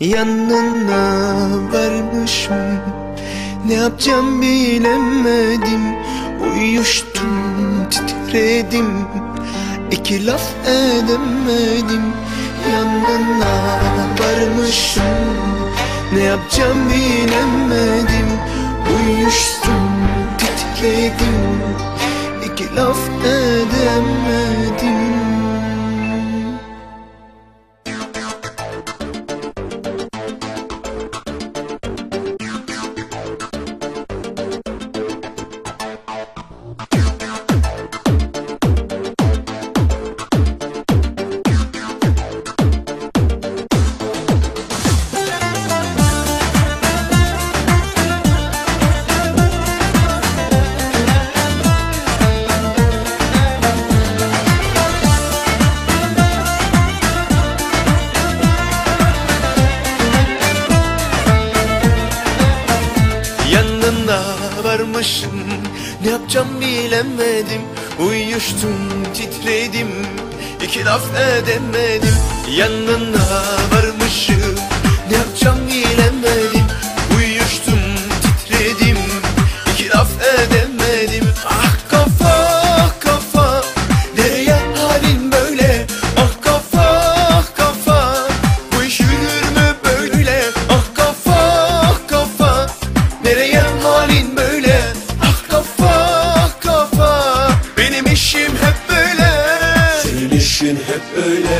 Yanına varmışım Ne yapacağım bilemedim. Uyuştum titredim. İki laf edemedim. Yanına varmışım Ne yapacağım bilemedim. Uyuştum titredim. İki laf edemedim varmışım Ne yapacağım bilemedim. Uyuştum titredim. İki laf edemedim. Yanına varmışım. Ne yapacağım bilemedim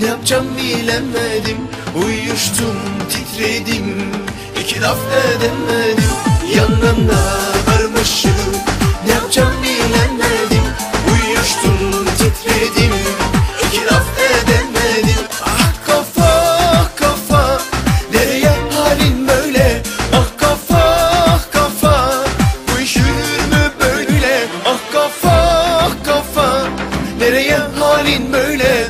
Ne yapacağım bilemedim. Uyuştum titredim. İki laf edemedim. Yanına varmışım. Ne yapacağım bilemedim. Uyuştum titredim. İki laf edemedim. Ah kafa ah kafa. Nereye halin böyle? Ah kafa ah kafa. Bu iş mü böyle? Ah kafa ah kafa. Nereye halin böyle